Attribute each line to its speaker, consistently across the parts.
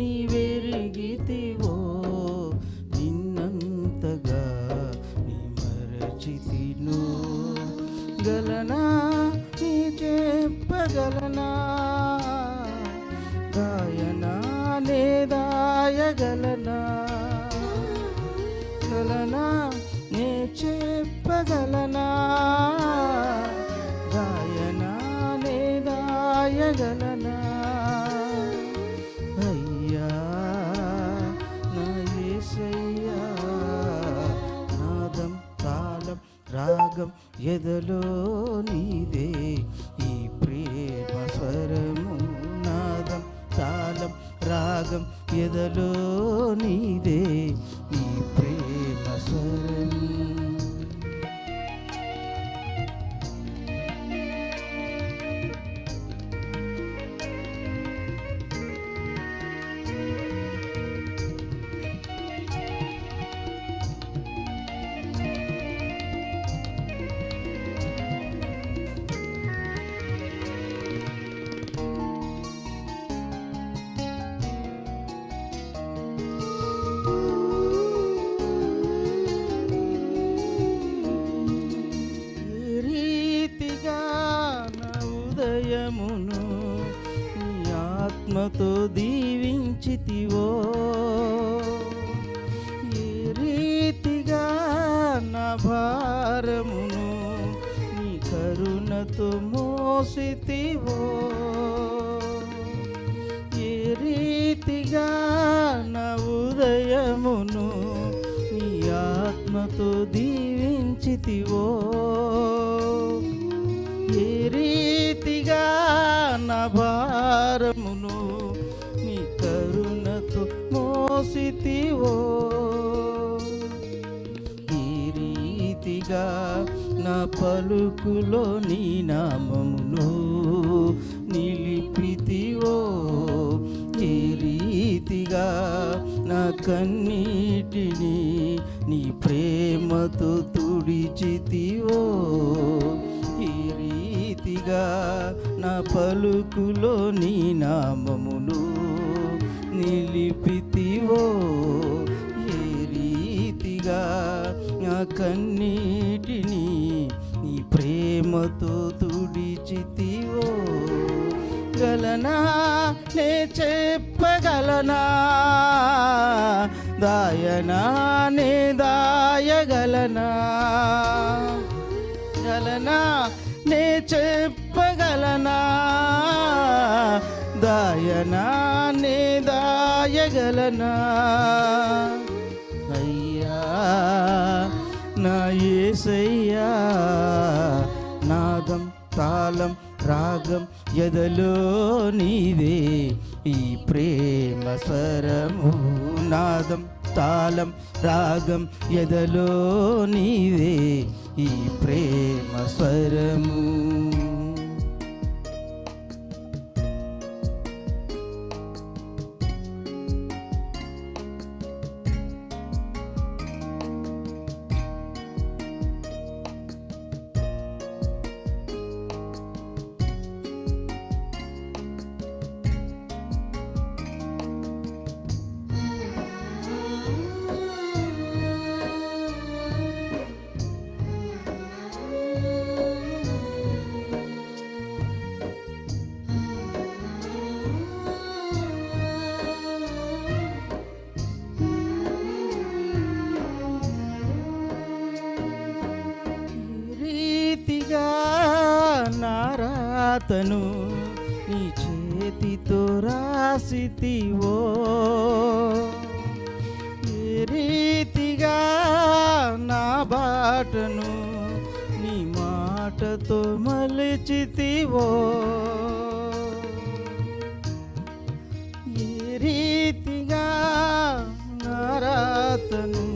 Speaker 1: నీవెరిగితివో నిన్నంతగా నీ మరచితిను. గలనా నీ చెప్పగలనా? గాయనా నేదాయగలనా గలనా నే చెప్పగలనా? గాయనా నే రాగం ఎదలో నీదే. ఈ ప్రేమ స్వరము నాదం తాళం రాగం ఎదలో నీదే. ఈ ప్రేమ స్వరము ఉదయమును నీ ఆత్మతో దీవించితివో. ఏ రీతిగా నా భారమును నీ కరుణతో మోసితివో. ఏ రీతిగా నా ఉదయమును నీ ఆత్మతో దీవించితివో. ఏ రీతిగా నా భారమును నీ కరుణతో మోసితివో. ఈ రీతిగా నా పలుకులో నీ నామమును నిలిపితివో. ఈ రీతిగా నా కన్నీటిని నీ ప్రేమతో తుడిచితివో. ఈ రీతిగా నా పలుకులో నీ నామమును నిలిపితివో. ఏ రీతిగా నా కన్నీటిని నీ ప్రేమతో తుడిచితివో. గలనా? నే చెప్పగలనా? దాయనా? నే దాయగలనా? గలనా? చెప్పగలనా? దాయనా నే దాయగలనా? అయ్యా నా ఏసయ్యా నాదం తాళం రాగం ఎదలో నీదే. ఈ ప్రేమ స్వరము నాదం తాళం రాగం ఎదలో నీదే. ఈ ప్రేమ స్వరము. రీతిగా నారాతను నీ చేతితో రాసితివో. ఏ రీతిగా నా బాటను నీ మాటతో మలిచితివో. ఏ రీతిగా నారాతను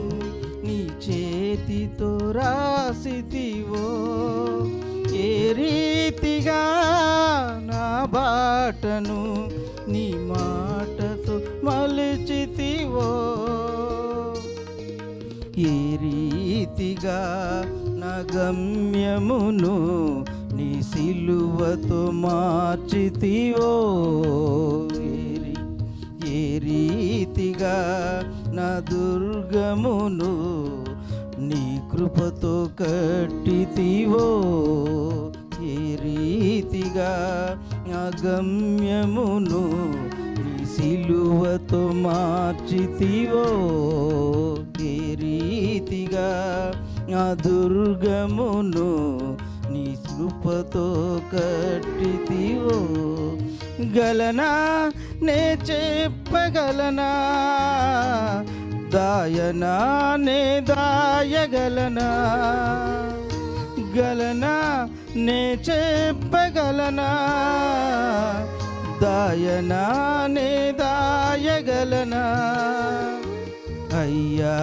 Speaker 1: నీ చేతితో రాసితివో. రీతిగా నా బాటను నీ మాటతో మలిచితివో. ఏ రీతిగా నా గమ్యమును నీ సిలువతో మార్చితివో. ఏ రీతిగా నా దుర్గమును నీ కృపతో కట్టితివో గమ్యమును నీ సిలువతో మార్చితివో. ఏ రీతిగా నా దుర్గమును నీ కృపతో కట్టితివో. గలనా? నే చెప్పగలనా? దాయనా? నే దాయగలనా? గలనా? నే చెప్పగలనా? దాయనా నే దాయగలనా? అయ్యా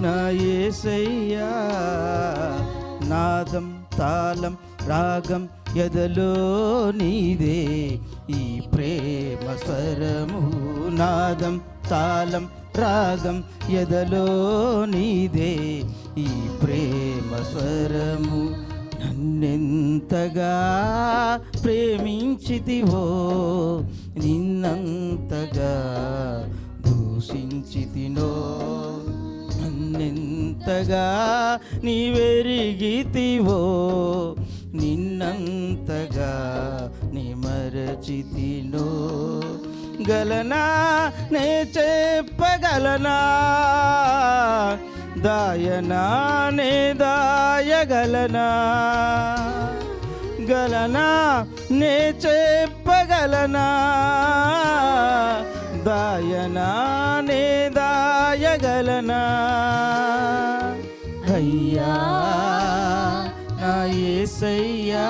Speaker 1: నా ఏసయ్యా నాదం తాళం రాగం ఎదలో నీదే? ఈ ప్రేమ స్వరము నాదం తాళం రాగం ఎదలో నీదే? ఈ ప్రేమ స్వరము నన్నెంతగా ప్రేమించితివో నిన్నంతగా దూషించితినో. నన్నెంతగా నీవెరిగితివో నిన్నంతగా నీ మరచితినో గలనా నే చెప్పగలనా? దాయనా నే దాయగలనా? గలనా నే చెప్పగలనా? దాయనా నే దాయగలనా? అయ్యా నా ఏసయ్యా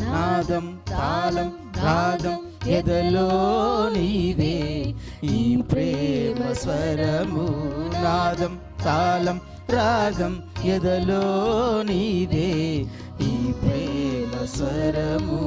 Speaker 1: నాదం తాళం రాగం ఎదలో నీదే ఈ ప్రేమ స్వరము నాదం తాళం రాగం ఎదలో నీదే. ఈ ప్రేమ స్వరము